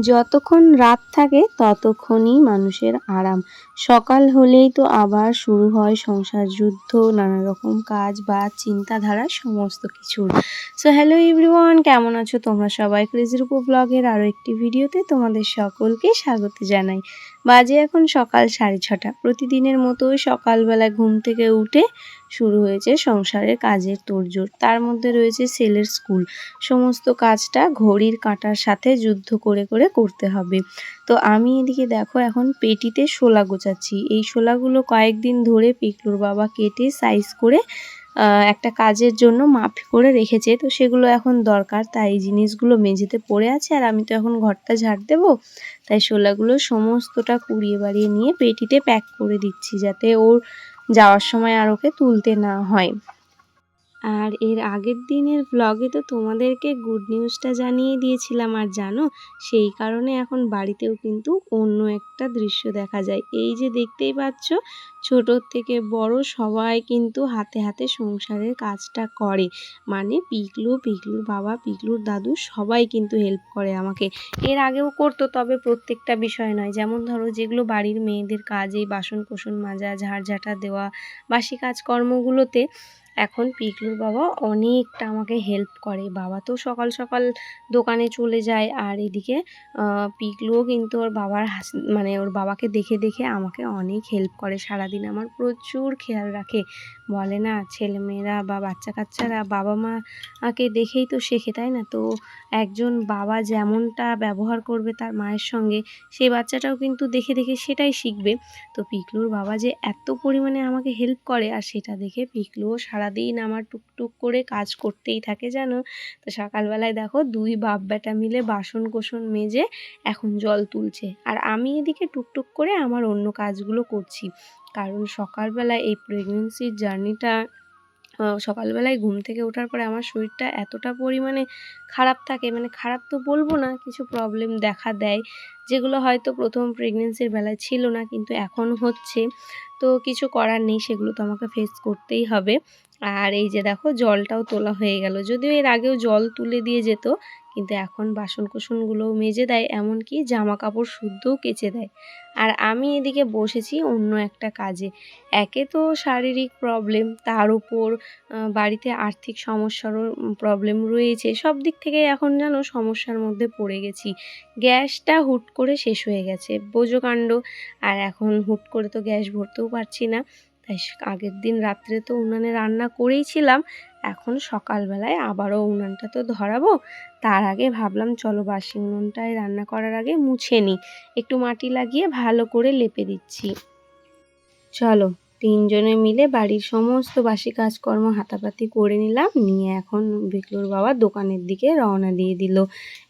যতক্ষণ রাত থাকে, ততক্ষণই মানুষের আরাম। সকাল হলেই তো আবার শুরু হয় সংসার, যুদ্ধ নানা রকম কাজ বা চিন্তাধারা সমস্ত কিছুর। সো হ্যালো এভরিওয়ান কেমন আছো তোমরা সবাই? ক্রেজির উপর ব্লগের আরও একটি ভিডিওতে তোমাদের সকলকে স্বাগত জানাই। বাজে এখন সকাল সাড়ে ছটা। প্রতিদিনের মতোই সকালবেলা ঘুম থেকে উঠে শুরু হয়েছে সংসারের কাজের তোড়জোড়। তার মধ্যে রয়েছে সেলের স্কুল। সমস্ত কাজটা ঘড়ির কাঁটার সাথে যুদ্ধ করে করে করতে হবে। তো আমি এদিকে দেখো এখন পেটিতে শোলা গোছাচ্ছি। এই শোলাগুলো কয়েকদিন ধরে পিকলুর বাবা কেটে সাইজ করে একটা কাজের জন্য মাপ করে রেখেছে। তো সেগুলো এখন দরকার, তাই এই জিনিসগুলো মেঝেতে পড়ে আছে আর আমি তো এখন ঘরটা ঝাড় দেবো। তাই শোলাগুলো সমস্তটা কুড়িয়ে বাড়িয়ে নিয়ে পেটিতে প্যাক করে দিচ্ছি যাতে ওর যাওয়ার সময় আর ওকে তুলতে না হয়। আর এর আগের দিনের ব্লগে তো তোমাদেরকে গুড নিউজটা জানিয়ে দিয়েছিলাম, আর জানো, সেই কারণে এখন বাড়িতেও কিন্তু অন্য একটা দৃশ্য দেখা যায়। এই যে দেখতেই পাচ্ছ, ছোটোর থেকে বড় সবাই কিন্তু হাতে হাতে সংসারের কাজটা করে। মানে পিকলু, পিকলুর বাবা, পিকলুর দাদু সবাই কিন্তু হেল্প করে আমাকে। এর আগেও করতো, তবে প্রত্যেকটা বিষয় নয়। যেমন ধরো, যেগুলো বাড়ির মেয়েদের কাজ, এই বাসন কোসন মাজা, ঝাড়ঝাঁটা দেওয়া, বাসি কাজকর্মগুলোতে এখন পিকলুর বাবা অনেকটা আমাকে হেল্প করে। বাবা তো সকাল সকাল দোকানে চলে যায় আর এদিকে পিকলুও কিন্তু ওর বাবার মানে ওর বাবাকে দেখে দেখে আমাকে অনেক হেল্প করে। সারাদিন আমার প্রচুর খেয়াল রাখে। বলে না, ছেলেমেয়েরা বা বাচ্চা কাচ্চারা বাবা মাকে দেখেই তো শেখে, তাই না? তো একজন বাবা যেমনটা ব্যবহার করবে তার মায়ের সঙ্গে, সেই বাচ্চাটাও কিন্তু দেখে দেখে সেটাই শিখবে। তো পিকলুর বাবা যে এত পরিমাণে আমাকে হেল্প করে আর সেটা দেখে পিকলুও সারাদিন আমার টুকটুক করে কাজ করতেই থাকে জানো? তো সকালবেলায় দেখো দুই বাপ বেটা মিলে বাসন কোসন মেজে এখন জল তুলছে। আর আমি এদিকে টুকটুক করে আমার অন্য কাজগুলো করছি। কারণ সকালবেলা এই প্রেগনেন্সির জার্নিটা সকালবেলায় ঘুম থেকে ওঠার পরে আমার শরীরটা এতটা পরিমাণে খারাপ থাকে মানে খারাপ তো বলব না, কিছু প্রবলেম দেখা দেয়, যেগুলো হয়তো প্রথম প্রেগনেন্সির বেলায় ছিল না, কিন্তু এখন হচ্ছে। তো কিছু করার নেই, সেগুলো তো আমাকে ফেস করতেই হবে। আর এই যে দেখো, জলটাও তোলা হয়ে গেল, যদিও এর আগেও জল তুলে দিয়ে যেত কিন্তু এখন বাসন কোসনগুলোও মেজে দেয়, এমনকি জামা কাপড় শুদ্ধও কেচে দেয়। আর আমি এদিকে বসেছি অন্য একটা কাজে। একে তো শারীরিক প্রবলেম তার উপর বাড়িতে আর্থিক সমস্যারও প্রবলেম রয়েছে। সব দিক থেকে এখন যেন সমস্যার মধ্যে পড়ে গেছি। গ্যাসটা হুট করে শেষ হয়ে গেছে, বোঝোকাণ্ড। আর এখন হুট করে তো গ্যাস ভরতেও পারছি না। তাই আগের দিন রাত্রে তো উনানে রান্না করেইছিলাম এখন সকালবেলায় আবারও উনানটা তো ধরাবো, তার আগে ভাবলাম চলো বাসি উনুনটায় রান্না করার আগে মুছে নিই, একটু মাটি লাগিয়ে ভালো করে লেপে দিচ্ছি। চলো তিনজনে মিলে বাড়ির সমস্ত বাসি কাজকর্ম হাতাপাতি করে নিলাম। নিয়ে এখন বিকলুর বাবা দোকানের দিকে রওনা দিয়ে দিল।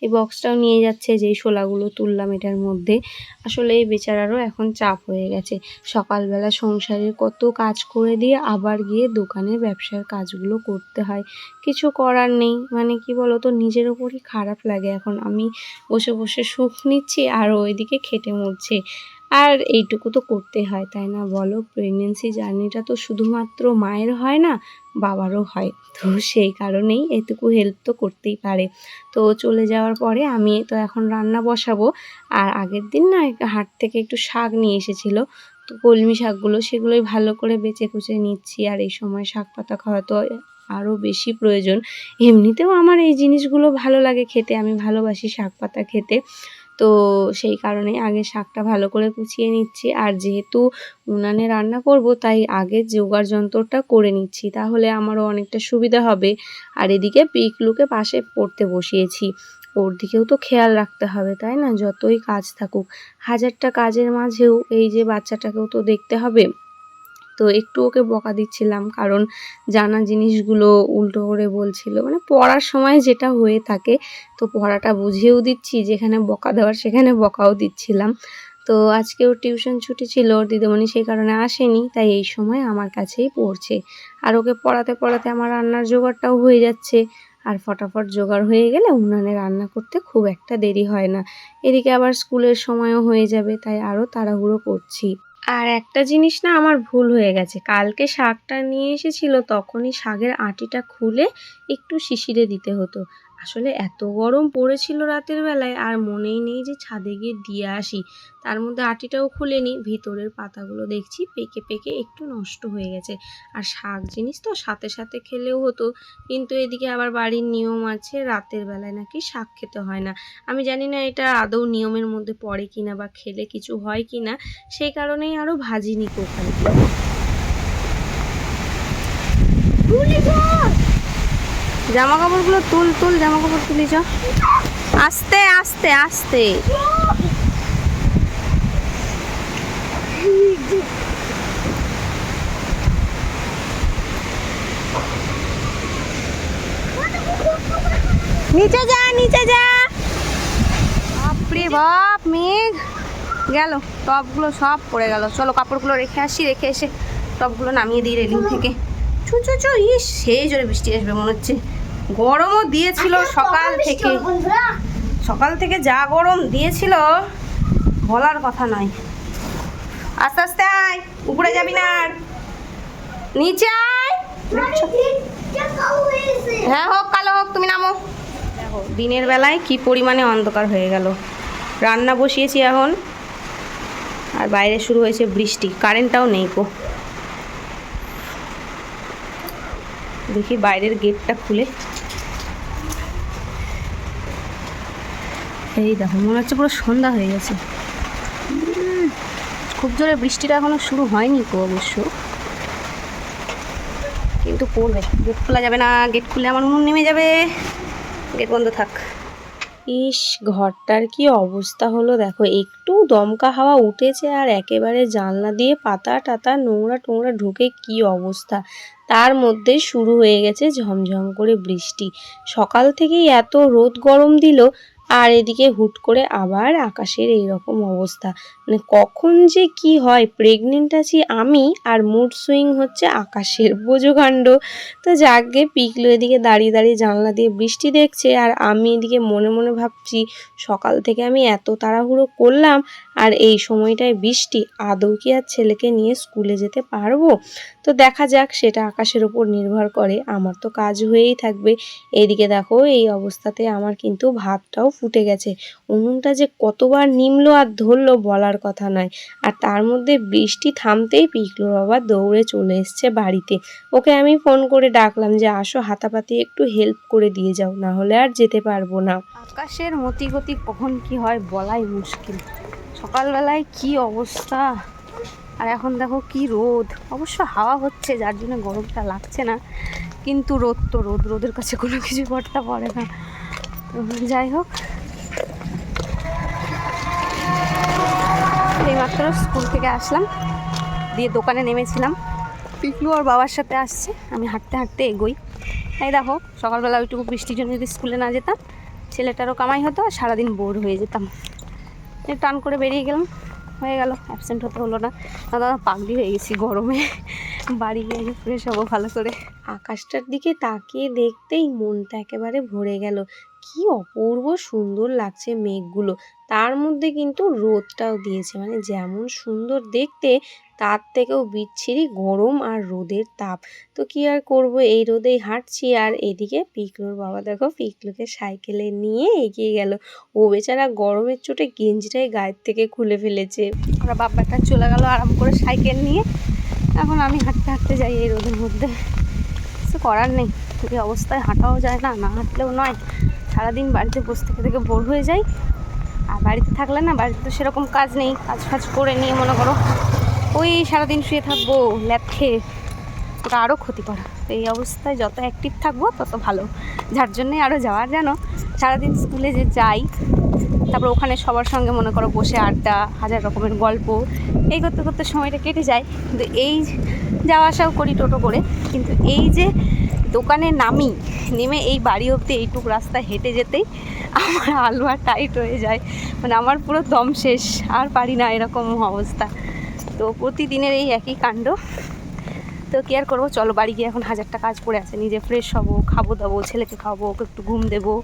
এই বক্সটাও নিয়ে যাচ্ছে, যেই শোলাগুলো তুললাম এটার মধ্যে। আসলে এই বেচারারও এখন চাপ হয়ে গেছে। সকালবেলা সংসারের কত কাজ করে দিয়ে আবার গিয়ে দোকানের ব্যবসার কাজগুলো করতে হয়। কিছু করার নেই। মানে কি তো নিজের ওপরই খারাপ লাগে। এখন আমি বসে বসে সুখ নিচ্ছি আর ওইদিকে খেটে মরছে। আর এইটুকু তো করতে হয়, তাই না? বলো প্রেগনেন্সি জার্নিটা তো শুধুমাত্র মায়ের হয় না, বাবারও হয়। তো সেই কারণেই এটুকু হেল্প তো করতেই পারে। তো চলে যাওয়ার পরে আমি তো এখন রান্না বসাবো। আর আগের দিন না হাট থেকে একটু শাক নিয়ে এসেছিল। তো কলমি শাকগুলো সেগুলোই ভালো করে বেছে কুচে নিচ্ছি। আর এই সময় শাক পাতা খাওয়া তো আরও বেশি প্রয়োজন। এমনিতেও আমার এই জিনিসগুলো ভালো লাগে খেতে। আমি ভালোবাসি শাক পাতা খেতে। তো সেই কারণে আগে শাকটা ভালো করে কুচিয়ে নিচ্ছি। আর যেহেতু উনানে রান্না করব, তাই আগে জোগাড় যন্ত্রটা করে নিচ্ছি, তাহলে আমারও অনেকটা সুবিধা হবে। আর এদিকে পিকলুকে পাশে পড়তে বসিয়েছি, ওর দিকেও তো খেয়াল রাখতে হবে, তাই না? যতই কাজ থাকুক, হাজারটা কাজের মাঝেও এই যে বাচ্চাটাকেও তো দেখতে হবে। তো একটু ওকে বকা দিচ্ছিলাম, কারণ জানা জিনিসগুলো উল্টো করে বলছিল। মানে পড়ার সময় যেটা হয়ে থাকে, তো পড়াটা বুঝিয়েও দিচ্ছি, যেখানে বকা দেওয়ার সেখানে বকাও দিচ্ছিলাম। তো আজকেও টিউশন ছুটি ছিল, ওর দিদিমণি সেই কারণে আসেনি, তাই এই সময় আমার কাছেই পড়ছে। আর ওকে পড়াতে পড়াতে আমার রান্নার জোগাড়টাও হয়ে যাচ্ছে, আর ফটাফট জোগাড় হয়ে গেলে উনানে রান্না করতে খুব একটা দেরি হয় না। এদিকে আবার স্কুলের সময়ও হয়ে যাবে, তাই আরও তাড়াহুড়ো করছি। আর একটা জিনিস না আমার ভুল হয়ে গেছে। কালকে শাকটা নিয়ে এসেছিল, তখনই শাকের আটিটা খুলে একটু শিশিরে দিতে হতো। আসলে এত গরম পড়েছিল রাতের বেলায়, আর মনেই নেই যে ছাদে গিয়ে দিয়ে আসি। তার মধ্যে আটিটাও খুলেনি, ভিতরের পাতাগুলো দেখছি পেকে পেকে একটু নষ্ট হয়ে গেছে। আর শাক জিনিস তো সাথে সাথে খেলেও হতো, কিন্তু এদিকে আবার বাড়ির নিয়ম আছে, রাতের বেলায় নাকি শাক খেতে হয় না। আমি জানি না এটা আদৌ নিয়মের মধ্যে পড়ে কিনা বা খেলে কিছু হয় কিনা, সেই কারণেই আরও ভাজিনি কোকালগুলো জামা কাপড়গুলো তুল তুল জামা কাপড় তুলি চ আস্তে আস্তে আস্তে। নিচে যা নিচে যা। বাপরে বাপ, মেঘ। গেল, টপগুলো সব পড়ে গেল। চলো, কাপড়গুলো রেখে আসি, রেখে এসে টপগুলো নামিয়ে দিই রেলিং থেকে। চু চু চু ইস, সেই জোরে বৃষ্টি আসবে মনে হচ্ছে। গরমও দিয়েছিল সকাল থেকে। সকাল থেকে যা গরম দিয়েছিল বলার কথা নয় আস্তে আস্তে আয় উপরে যাবি না আর। নিচে আয়। হ্যাঁ হোক কালো হোক তুমি নামো। দেখো দিনের বেলায় কি পরিমাণে অন্ধকার হয়ে গেল। রান্না বসিয়েছি এখন। আর বাইরে শুরু হয়েছে বৃষ্টি কারেন্টটাও নেই কো দেখি বাইরের গেটটা খুলে। এই দেখো, মনে হচ্ছে পুরো সন্ধ্যা হয়ে গেছে। খুব জোরে বৃষ্টিটা এখনও শুরু হয়নি তো অবশ্য। কিন্তু পড়বে, গেট খোলা যাবে না, গেট খুলে আমার উনুন নেমে যাবে। গেট বন্ধ থাক। ইস, ঘরটার কি অবস্থা হলো দেখো, একটু দমকা হাওয়া উঠেছে আর একেবারে জানলা দিয়ে পাতা টাতা নোংরা টোংরা ঢুকে কি অবস্থা। তার মধ্যে শুরু হয়ে গেছে ঝমঝম করে বৃষ্টি। সকাল থেকেই এত রোদ গরম দিল আর এদিকে হুট করে আবার আকাশের এই রকম অবস্থা। মানে কখন যে কি হয় প্রেগনেন্ট আছি আমি আর মুড সুইং হচ্ছে আকাশের বোঝো কাণ্ড তো যাকগে পিকলো এদিকে দাঁড়িয়ে দাঁড়িয়ে জানলা দিয়ে বৃষ্টি দেখছে আর আমি এদিকে মনে মনে ভাবছি, সকাল থেকে আমি এত তাড়াহুড়ো করলাম আর এই সময়টায় বৃষ্টি, আদৌ কি আর ছেলেকে নিয়ে স্কুলে যেতে পারব? তো দেখা যাক, সেটা আকাশের ওপর নির্ভর করে। আমার তো কাজ হয়েই থাকবে। এদিকে দেখো, এই অবস্থাতে আমার কিন্তু ভাতটাও ফুটে গেছে। উনুনটা যে কতবার নিমলো আর ধরলো বলার কথা নয়। আর তার মধ্যে বৃষ্টি থামতেই পিকলো বাবা দৌড়ে চলে এসছে বাড়িতে। ওকে আমি ফোন করে ডাকলাম যে, আসো হাতাপাতি একটু হেল্প করে দিয়ে যাও, না হলে আর যেতে পারব না। আকাশের মতি গতি কখন কি হয় বলাই মুশকিল। সকালবেলায় কি অবস্থা? আর এখন দেখো কি রোদ। অবশ্য হাওয়া হচ্ছে, যার জন্য গরমটা লাগছে না। কিন্তু রোদ তো রোদ, রোদের কাছে কোনো কিছু করতে পারে না। যাই হোক। এইমাত্র স্কুল থেকে আসলাম, দিয়ে দোকানে নেমেছিলাম। পিকলু ওর বাবার সাথে আসছে, আমি হাঁটতে হাঁটতে এগোই। এই দেখো, সকালবেলা ওইটুকু বৃষ্টির জন্য যদি স্কুলে না যেতাম, ছেলেটারও কামাই হতো আর সারাদিন বোর হয়ে যেতাম। টান করে বেরিয়ে গেলাম, হয়ে গেল অ্যাবসেন্ট হতে হলো না। দাদা, পাগলি হয়ে গেছি গরমে। বাড়ি গিয়ে ফ্রেশ হব ভালো করে। আকাশটার দিকে তাকিয়ে দেখতেই মনটা একেবারে ভরে গেল। কি অপূর্ব সুন্দর লাগছে মেঘগুলো। তার মধ্যে কিন্তু রোদটাও দিয়েছে। মানে যেমন সুন্দর দেখতে, তার থেকেও বিচ্ছিরি গরম আর রোদের তাপ। তো কি আর করব? এই রোদেই হাঁটছি আর এদিকে পিকলুর বাবা দেখো পিকলুকে সাইকেলে নিয়ে এগিয়ে গেল। ও বেচারা গরমের চোটে গেঞ্জিটাই গায়ের থেকে খুলে ফেলেছে। ওরা বাপ্পাটা চলে গেল আরাম করে সাইকেল নিয়ে। এখন আমি হাঁটতে হাঁটতে যাই এই রোদের মধ্যে। কিছু করার নেই। এই অবস্থায় হাঁটাও যায় না না হাঁটলেও নয়। সারাদিন বাড়িতে বসে থেকে থেকে বোর হয়ে যাই। আর বাড়িতে থাকলে না, বাড়িতে তো সেরকম কাজ নেই কাজ ফাজ করে নিয়ে মনে করো, ওই সারাদিন শুয়ে থাকব, ল্যাপ খেয়ে ওটা আরও ক্ষতি করা এই অবস্থায় যত অ্যাক্টিভ থাকব, তত ভালো। যার জন্যে আরও যাওয়ার যেন সারাদিন স্কুলে যে যাই, তারপর ওখানে সবার সঙ্গে মনে করো বসে আড্ডা, হাজার রকমের গল্প, এই করতে করতে সময়টা কেটে যায়। কিন্তু এই যাওয়া আসাও করি টোটো করে। কিন্তু এই যে দোকানে নামি, নেমে এই বাড়ি অবধি এইটুক রাস্তা হেঁটে যেতেই আমার আলুয়া টাইট হয়ে যায়। মানে আমার পুরো দম শেষ, আর পারি না এরকম অবস্থা। তো প্রতিদিনের এই একই কাণ্ড। তো কি আর করব? চলো বাড়ি গিয়ে এখন হাজারটা কাজ পড়ে আছে। নিজে ফ্রেশ হব, খাব দাবো, ছেলেকে খাব, ওকে একটু ঘুম দেবো।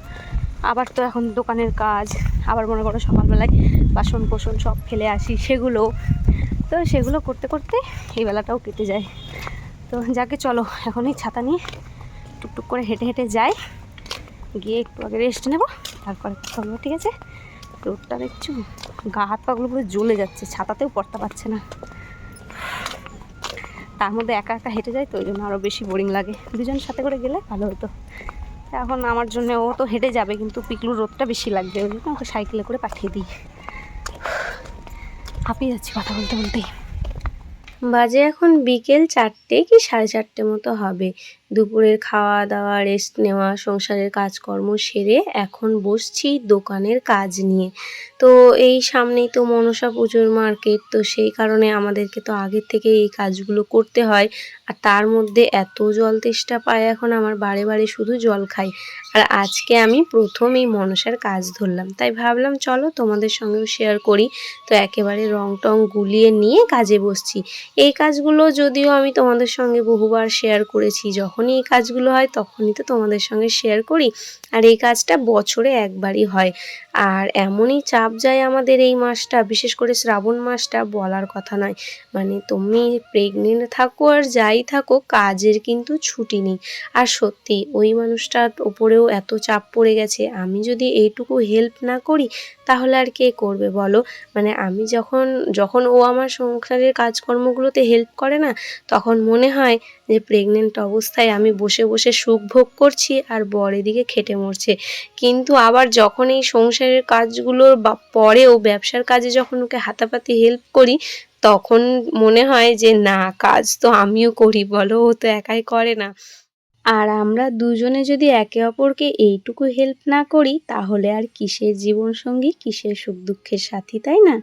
আবার তো এখন দোকানের কাজ, আবার মনে করো সকালবেলায় বাসন কোসন সব ফেলে আসি, সেগুলো। তো সেগুলো করতে করতে এই বেলাটাও কেটে যায়। তো যাকে চলো এখন এই ছাতা নিয়ে টুকটুক করে হেঁটে হেঁটে যাই। গিয়ে একটু আগে রেস্ট নেব, তারপরে কথা বলব, ঠিক আছে? রোদটা দেখছ? গা হাত পাগুলো পুরো জ্বলে যাচ্ছে, ছাতাতেও পড়তে পারছে না। তার মধ্যে একা একা হেঁটে যায় তো, ওই জন্য আরও বেশি বোরিং লাগে। দুজন সাথে করে গেলে ভালো হতো। এখন আমার জন্য ও তো হেঁটে যাবে, কিন্তু পিকলুর রোদটা বেশি লাগবে, ওই জন্য ওকে সাইকেলে করে পাঠিয়ে দিই। হাঁপিয়ে যাচ্ছি কথা বলতে বলতেই বাজে এখন বিকেল চারটে কি সাড়ে চারটে মতো হবে। দুপুরের খাওয়া দাওয়া রেস্ট নেওয়া, সংসারের কাজকর্ম সেরে এখন বসছি দোকানের কাজ নিয়ে। তো এই সামনেই তো মনসা পুজোর মার্কেট তো সেই কারণে আমাদেরকে তো আগের থেকে এই কাজগুলো করতে হয়। আর তার মধ্যে এত জল তেষ্টা পায় এখন আমার বারে বারে শুধু জল খাই। আর আজকে আমি প্রথম এই মনসার কাজ ধরলাম। তাই ভাবলাম, চলো তোমাদের সঙ্গেও শেয়ার করি। তো একেবারে রং টং গুলিয়ে নিয়ে কাজে বসছি। এই কাজগুলো যদিও আমি তোমাদের সঙ্গে বহুবার শেয়ার করেছি, যখনই এই কাজগুলো হয় তখনই তো তোমাদের সঙ্গে শেয়ার করি। আর এই কাজটা বছরে একবারই হয়। আর এমনই চাপ যায় আমাদের এই মাসটা, বিশেষ করে শ্রাবণ মাসটা বলার কথা নয়। মানে তুমি প্রেগনেন্ট থাকো আর যাই থাকো, কাজের কিন্তু ছুটি নেই। আর সত্যি, ওই মানুষটার ওপরেও এত চাপ পড়ে গেছে। আমি যদি এইটুকু হেল্প না করি, তাহলে আর কে করবে বলো? মানে আমি যখন যখন ও আমার সংসারের কাজকর্মগুলোতে হেল্প করে না, তখন মনে হয় যে প্রেগনেন্ট অবস্থায় আমি বসে বসে সুখ ভোগ করছি আর বর এদিকে খেটে মরছে। কিন্তু আবার যখন এই সংসারের কাজগুলোর পরেও ব্যবসার কাজে যখন ওকে হাতাপাতি হেল্প করি, তখন মনে হয় যে না, কাজ তো আমিও করি, বলো, ও তো একাই করে না। আর আমরা দুজনে যদি একে অপরকে এইটুকু হেল্প না করি, তাহলে আর কিসের জীবনসঙ্গী, কিসের সুখ দুঃখের সাথী, তাই না?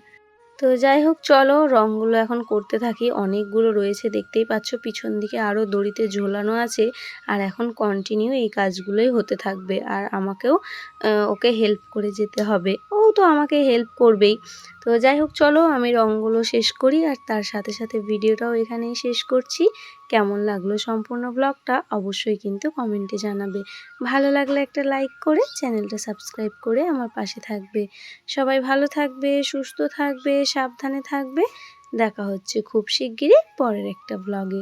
তো যাই হোক, চলো রঙগুলো এখন করতে থাকি। অনেকগুলো রয়েছে, দেখতেই পাচ্ছ। পিছন দিকে আরও দড়িতে ঝোলানো আছে। আর এখন কন্টিনিউ এই কাজগুলোই হতে থাকবে। আর আমাকেও ওকে হেল্প করে যেতে হবে। ও তো আমাকে হেল্প করবেই। তো যাই হোক, চলো আমি রঙগুলো শেষ করি আর তার সাথে সাথে ভিডিওটাও এখানেই শেষ করছি। কেমন লাগল সম্পূর্ণ ব্লগটা অবশ্যই কিন্তু কমেন্টে জানাবে। ভালো লাগলে একটা লাইক করে চ্যানেলটা সাবস্ক্রাইব করে আমার পাশে থাকবে। সবাই ভালো থাকবে, সুস্থ থাকবে, সাবধানে থাকবে। দেখা হচ্ছে খুব শিগগিরই পরের একটা ব্লগে